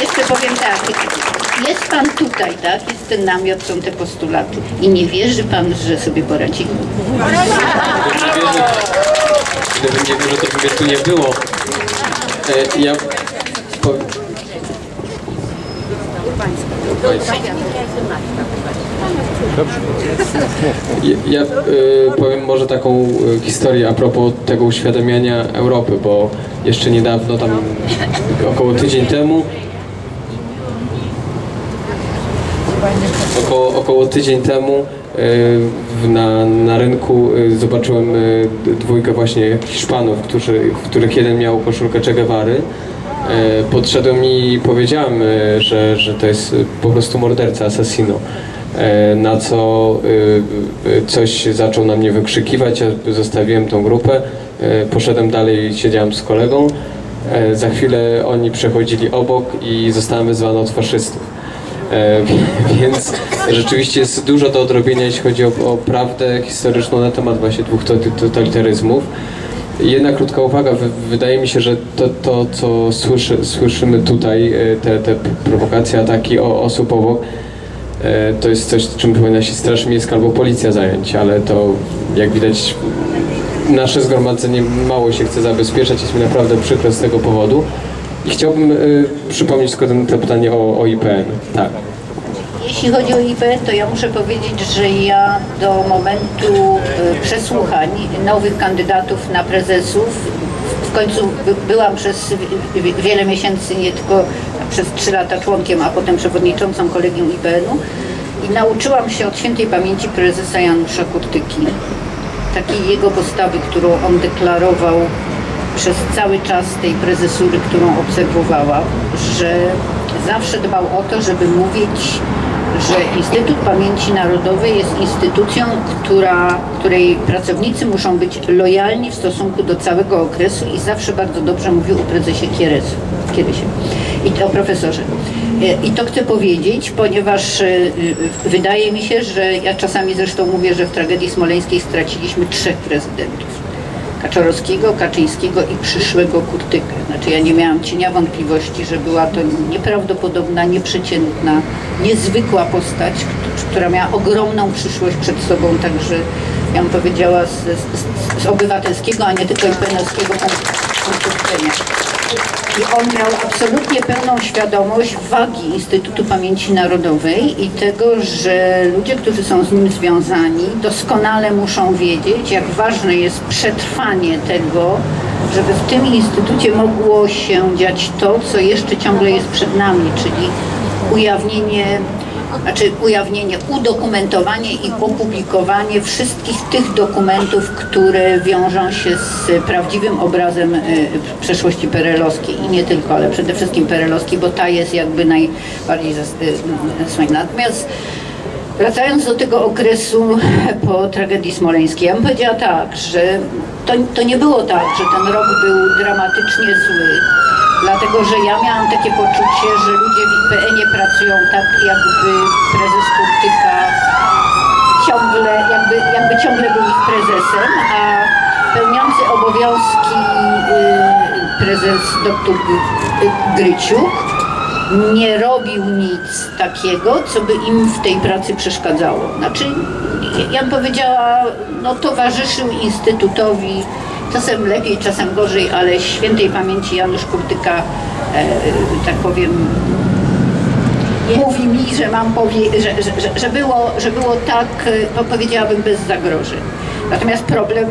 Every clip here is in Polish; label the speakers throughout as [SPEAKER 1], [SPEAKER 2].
[SPEAKER 1] Jeszcze powiem tak, jest pan tutaj, tak? Jest ten namiot, są te postulaty. I nie wierzy pan, że sobie poradzimy.
[SPEAKER 2] Gdybym nie wierzył, to by mnie tu nie było. E, ja... Po... Ja, y, powiem może taką y, historię a propos tego uświadamiania Europy, bo jeszcze niedawno, tam około tydzień temu, około, około tydzień temu y, na, na rynku y, zobaczyłem y, dwójkę właśnie Hiszpanów, którzy, których jeden miał koszulkę Che Guevary. Y, Podszedłem i powiedziałem, y, że, że to jest po prostu morderca, assassino. Y, Na co y, y, coś zaczął na mnie wykrzykiwać, ja zostawiłem tą grupę, y, poszedłem dalej siedziałem z kolegą. Y, Za chwilę oni przechodzili obok i zostałem wezwany od faszystów. E, Więc rzeczywiście jest dużo do odrobienia, jeśli chodzi o, o prawdę historyczną na temat właśnie dwóch to- totalitaryzmów. Jedna krótka uwaga, Wy- wydaje mi się, że to, to co słyszy, słyszymy tutaj, e, te, te prowokacje, ataki o, osób obok, e, to jest coś, czym powinna się Straż Miejska albo Policja zająć, ale to jak widać nasze zgromadzenie mało się chce zabezpieczać, jest mi naprawdę przykro z tego powodu. I chciałbym y, przypomnieć tylko ten, to pytanie o, o IPN. Tak.
[SPEAKER 1] Jeśli chodzi o IPN, to ja muszę powiedzieć, że ja do momentu y, przesłuchań nowych kandydatów na prezesów w końcu by, byłam przez wi- wi- wiele miesięcy, nie tylko przez trzy lata członkiem, a potem przewodniczącą kolegium IPN-u i nauczyłam się od świętej pamięci prezesa Janusza Kurtyki. Takiej jego postawy, którą on deklarował przez cały czas tej prezesury, którą obserwowałam, że zawsze dbał o to, żeby mówić, że Instytut Pamięci Narodowej jest instytucją, która, której pracownicy muszą być lojalni w stosunku do całego okresu i zawsze bardzo dobrze mówił o prezesie Kieresu, i o profesorze. E, I to chcę powiedzieć, ponieważ e, e, wydaje mi się, że ja czasami zresztą mówię, że w tragedii smoleńskiej straciliśmy trzech prezydentów. Kaczorowskiego, Kaczyńskiego i przyszłego Kurtykę. Znaczy ja nie miałam cienia wątpliwości, że była to nieprawdopodobna, nieprzeciętna, niezwykła postać, która miała ogromną przyszłość przed sobą, także ja bym powiedziała z, z, z obywatelskiego, a nie tylko impenowskiego punktu widzenia. I on miał absolutnie pełną świadomość wagi Instytutu Pamięci Narodowej i tego, że ludzie, którzy są z nim związani, doskonale muszą wiedzieć, jak ważne jest przetrwanie tego, żeby w tym instytucie mogło się dziać to, co jeszcze ciągle jest przed nami, czyli ujawnienie znaczy ujawnienie, udokumentowanie i opublikowanie wszystkich tych dokumentów, które wiążą się z prawdziwym obrazem y, przeszłości perelowskiej i nie tylko, ale przede wszystkim perelowskiej, bo ta jest jakby najbardziej zas- y, słynna. Natomiast Wracając do tego okresu po tragedii smoleńskiej, ja bym powiedziała tak, że to, to nie było tak, że ten rok był dramatycznie zły, dlatego że ja miałam takie poczucie, że ludzie w IPN-ie pracują tak, jakby prezes Kurtyka ciągle, jakby, jakby ciągle był ich prezesem, a pełniący obowiązki y, prezes dr Gryciuk nie robił nic takiego, co by im w tej pracy przeszkadzało. Znaczy, ja bym powiedziała, no towarzyszył Instytutowi, czasem lepiej, czasem gorzej, ale świętej pamięci Janusz Kurtyka, e, tak powiem, mówi mi, że mam powie, że, że, że, było, że było tak, e, no powiedziałabym, bez zagrożeń. Natomiast problem,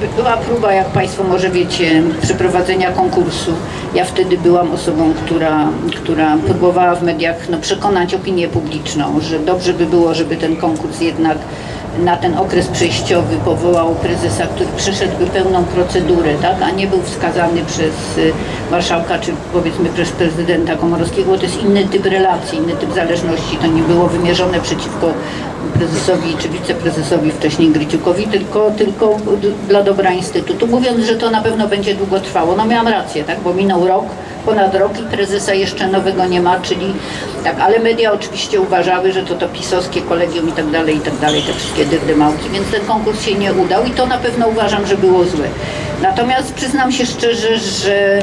[SPEAKER 1] by- była próba, jak Państwo może wiecie, przeprowadzenia konkursu. Ja wtedy byłam osobą, która, która próbowała w mediach no, przekonać opinię publiczną, że dobrze by było, żeby ten konkurs jednak na ten okres przejściowy powołał prezesa, który przeszedłby pełną procedurę, tak, a nie był wskazany przez y, marszałka czy powiedzmy przez prezydenta Komorowskiego, to jest inny typ relacji, inny typ zależności. To nie było wymierzone przeciwko prezesowi czy wiceprezesowi wcześniej Gryciukowi, tylko, tylko dla dobra Instytutu, mówiąc, że to na pewno będzie długo trwało. No miałam rację, tak, bo minął rok, ponad rok i prezesa jeszcze nowego nie ma, czyli tak, ale media oczywiście uważały, że to to pisowskie kolegium i tak dalej, i tak dalej, te wszystkie dyrdymałki, więc ten konkurs się nie udał i to na pewno uważam, że było złe. Natomiast przyznam się szczerze, że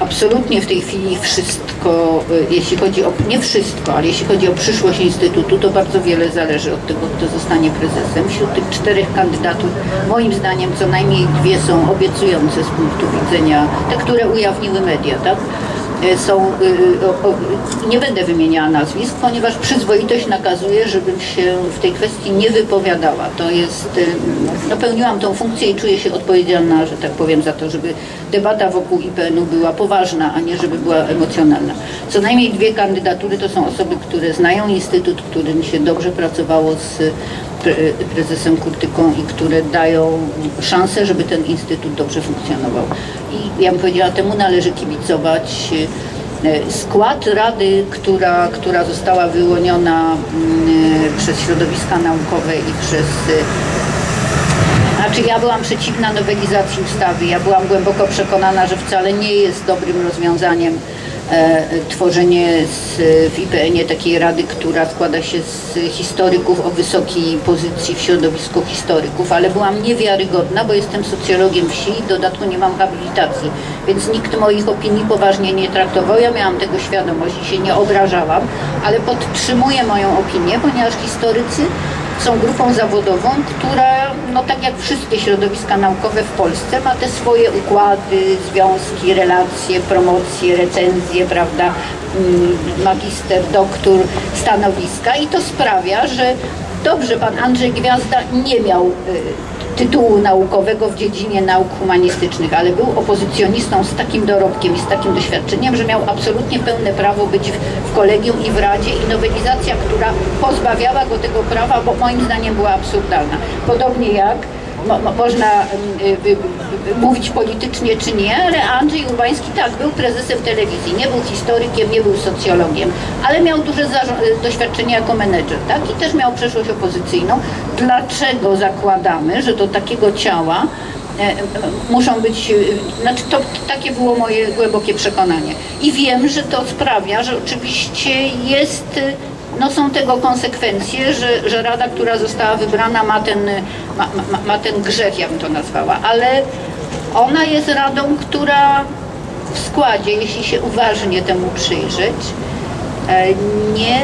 [SPEAKER 1] Absolutnie w tej chwili wszystko, e, jeśli chodzi o, nie wszystko, ale jeśli chodzi o przyszłość Instytutu, to bardzo wiele zależy od tego, kto zostanie prezesem. Wśród tych czterech kandydatów, moim zdaniem, co najmniej dwie są obiecujące z punktu widzenia, te, które ujawniły media, tak? E, Są, y, o, nie będę wymieniała nazwisk, ponieważ przyzwoitość nakazuje, żebym się w tej kwestii nie wypowiadała. To jest, y, no, pełniłam tą funkcję i czuję się odpowiedzialna, że tak powiem, za to, żeby debata wokół IPN-u była poważna, a nie żeby była emocjonalna. Co najmniej dwie kandydatury to są osoby, które znają Instytut, którym się dobrze pracowało z prezesem Kurtyką i które dają szansę, żeby ten Instytut dobrze funkcjonował. I ja bym powiedziała, temu należy kibicować. E, Skład rady, która, która została wyłoniona mm, przez środowiska naukowe i przez znaczy ja byłam przeciwna nowelizacji ustawy. Ja byłam głęboko przekonana, że wcale nie jest dobrym rozwiązaniem tworzenie z, w IPN-ie takiej rady, która składa się z historyków o wysokiej pozycji w środowisku historyków, ale byłam niewiarygodna, bo jestem socjologiem wsi i w dodatku nie mam habilitacji, więc nikt moich opinii poważnie nie traktował. Ja miałam tego świadomość i się nie obrażałam, ale podtrzymuję moją opinię, ponieważ historycy są grupą zawodową, która, no tak jak wszystkie środowiska naukowe w Polsce, ma te swoje układy, związki, relacje, promocje, recenzje, prawda, mm, magister, doktor, stanowiska. I to sprawia, że dobrze, pan Andrzej Gwiazda nie miał y, tytułu naukowego w dziedzinie nauk humanistycznych, ale był opozycjonistą z takim dorobkiem i z takim doświadczeniem, że miał absolutnie pełne prawo być w, w kolegium i w Radzie i nowelizacja, która pozbawiała go tego prawa, bo moim zdaniem była absurdalna. Podobnie jak mo, mo, można y, y, mówić politycznie czy nie, ale Andrzej Urbański tak, był prezesem telewizji, nie był historykiem, nie był socjologiem, ale miał duże doświadczenie jako menedżer, tak? I też miał przeszłość opozycyjną. Dlaczego zakładamy, że do takiego ciała e, e, muszą być, e, znaczy to takie było moje głębokie przekonanie. I wiem, że to sprawia, że oczywiście jest, no są tego konsekwencje, że, że rada, która została wybrana ma ten, ma, ma, ma ten grzech, ja bym to nazwała, ale ona jest radą, która w składzie, jeśli się uważnie temu przyjrzeć, e, nie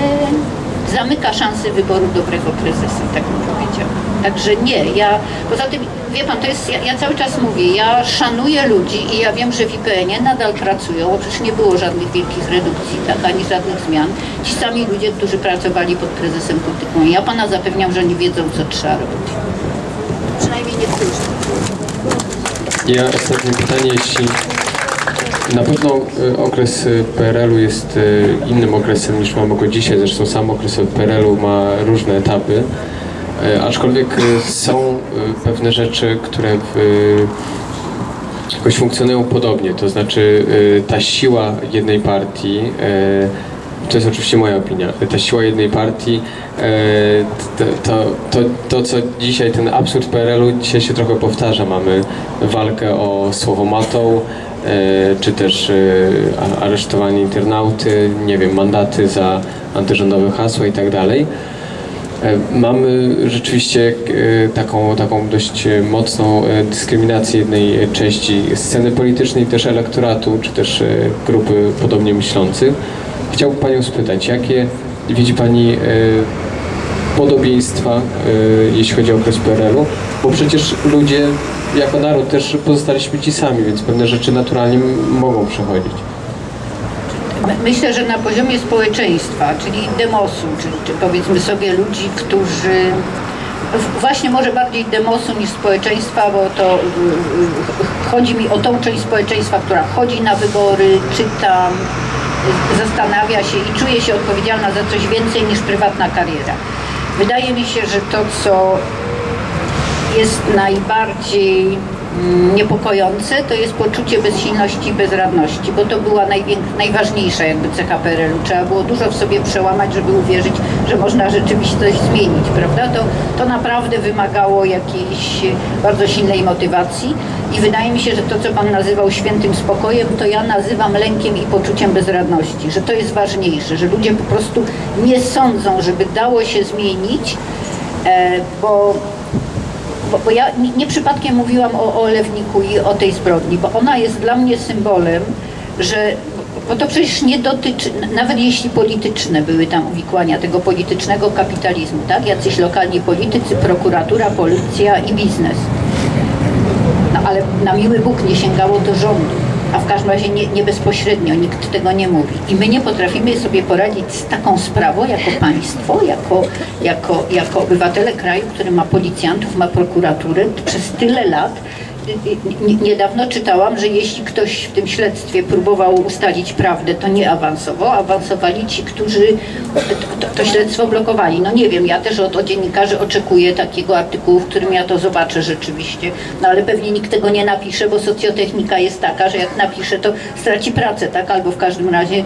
[SPEAKER 1] zamyka szansy wyboru dobrego prezesa, tak bym powiedziała. Także nie, ja, poza tym, wie pan, to jest, ja, ja cały czas mówię, ja szanuję ludzi i ja wiem, że w IPN-ie nadal pracują, bo przecież nie było żadnych wielkich redukcji, tak, ani żadnych zmian. Ci sami ludzie, którzy pracowali pod prezesem Kurtyką. Ja pana zapewniam, że nie wiedzą, co trzeba robić. Przynajmniej niektórzy.
[SPEAKER 2] Ja ostatnie pytanie, jeśli na pewno y, okres y, PRL-u jest y, innym okresem niż mamy go dzisiaj, zresztą sam okres PRL-u ma różne etapy, aczkolwiek są pewne rzeczy, które w, jakoś funkcjonują podobnie, to znaczy ta siła jednej partii, to jest oczywiście moja opinia, ta siła jednej partii, to, to, to, to co dzisiaj, ten absurd PRL-u dzisiaj się trochę powtarza, mamy walkę o słowomatą, y, czy też y, a- aresztowanie internauty, nie wiem, mandaty za antyrządowe hasła i tak dalej. E, Mamy rzeczywiście e, taką, taką dość e, mocną e, dyskryminację jednej części sceny politycznej, też elektoratu, czy też e, grupy podobnie myślących. Chciałbym Panią spytać, jakie widzi Pani e, podobieństwa, e, jeśli chodzi o okres PRL-u, bo przecież ludzie jako naród też pozostaliśmy ci sami, więc pewne rzeczy naturalnie mogą przechodzić.
[SPEAKER 1] My- Myślę, że na poziomie społeczeństwa, czyli demosu, czy, czy powiedzmy sobie ludzi, którzy właśnie może bardziej demosu niż społeczeństwa, bo to chodzi mi o tą część społeczeństwa, która chodzi na wybory, czyta, zastanawia się i czuje się odpowiedzialna za coś więcej niż prywatna kariera. Wydaje mi się, że to, co jest najbardziej mm, niepokojące, to jest poczucie bezsilności i bezradności, bo to była najważniejsza jakby cecha PRL-u. Trzeba było dużo w sobie przełamać, żeby uwierzyć, że można rzeczywistość zmienić, prawda? To, to naprawdę wymagało jakiejś bardzo silnej motywacji i wydaje mi się, że to, co Pan nazywał świętym spokojem, to ja nazywam lękiem i poczuciem bezradności, że to jest ważniejsze, że ludzie po prostu nie sądzą, żeby dało się zmienić, e, bo bo, bo ja nie, nie przypadkiem mówiłam o, o Lewniku i o tej zbrodni, bo ona jest dla mnie symbolem, że bo to przecież nie dotyczy, nawet jeśli polityczne były tam uwikłania tego politycznego kapitalizmu, tak? Jacyś lokalni politycy, prokuratura, policja i biznes. No ale na miły Bóg nie sięgało do rządu, a w każdym razie nie, nie bezpośrednio, nikt tego nie mówi. I my nie potrafimy sobie poradzić z taką sprawą jako państwo, jako, jako, jako obywatele kraju, który ma policjantów, ma prokuraturę przez tyle lat. Niedawno czytałam, że jeśli ktoś w tym śledztwie próbował ustalić prawdę, to nie awansował. Awansowali ci, którzy to, to, śledztwo blokowali. No nie wiem, ja też od, od dziennikarzy oczekuję takiego artykułu, w którym ja to zobaczę rzeczywiście. No ale pewnie nikt tego nie napisze, bo socjotechnika jest taka, że jak napisze, to straci pracę, tak? Albo w każdym razie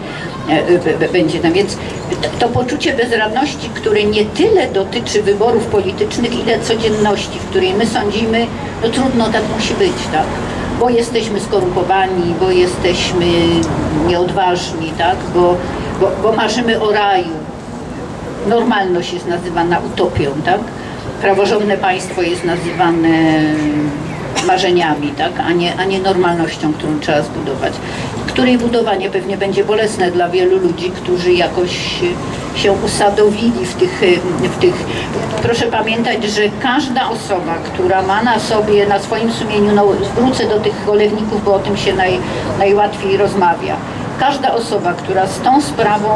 [SPEAKER 1] e, e, będzie tam. Więc to, to poczucie bezradności, które nie tyle dotyczy wyborów politycznych, ile codzienności, w której my sądzimy, no trudno, tak musi być, tak? Bo jesteśmy skorumpowani, bo jesteśmy nieodważni, tak? Bo, bo, bo marzymy o raju, normalność jest nazywana utopią, tak? Praworządne państwo jest nazywane marzeniami, tak? a, nie, a nie normalnością, którą trzeba zbudować. Której budowanie pewnie będzie bolesne dla wielu ludzi, którzy jakoś się usadowili w tych, w tych... Proszę pamiętać, że każda osoba, która ma na sobie, na swoim sumieniu, no wrócę do tych cholewników, bo o tym się naj, najłatwiej rozmawia, każda osoba, która z tą sprawą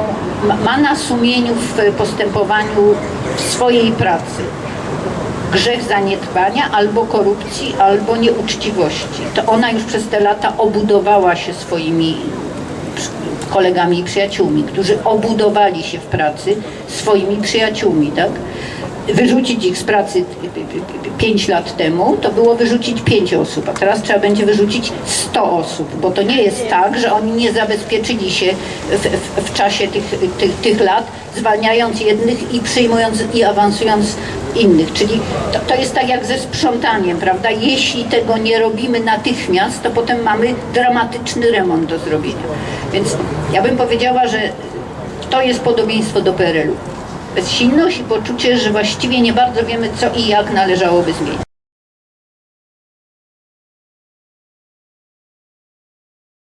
[SPEAKER 1] ma na sumieniu w postępowaniu w swojej pracy grzech zaniedbania albo korupcji, albo nieuczciwości, to ona już przez te lata obudowała się swoimi kolegami i przyjaciółmi, którzy obudowali się w pracy swoimi przyjaciółmi, tak? Wyrzucić ich z pracy 5 lat temu, to było wyrzucić 5 osób, a teraz trzeba będzie wyrzucić 100 osób, bo to nie jest tak, że oni nie zabezpieczyli się w, w, w czasie tych, tych, tych lat, zwalniając jednych i przyjmując i awansując innych. Czyli to, to jest tak jak ze sprzątaniem, prawda? Jeśli tego nie robimy natychmiast, to potem mamy dramatyczny remont do zrobienia. Więc ja bym powiedziała, że to jest podobieństwo do PRL-u. Bezsilność i poczucie, że właściwie nie bardzo wiemy, co i jak należałoby zmienić.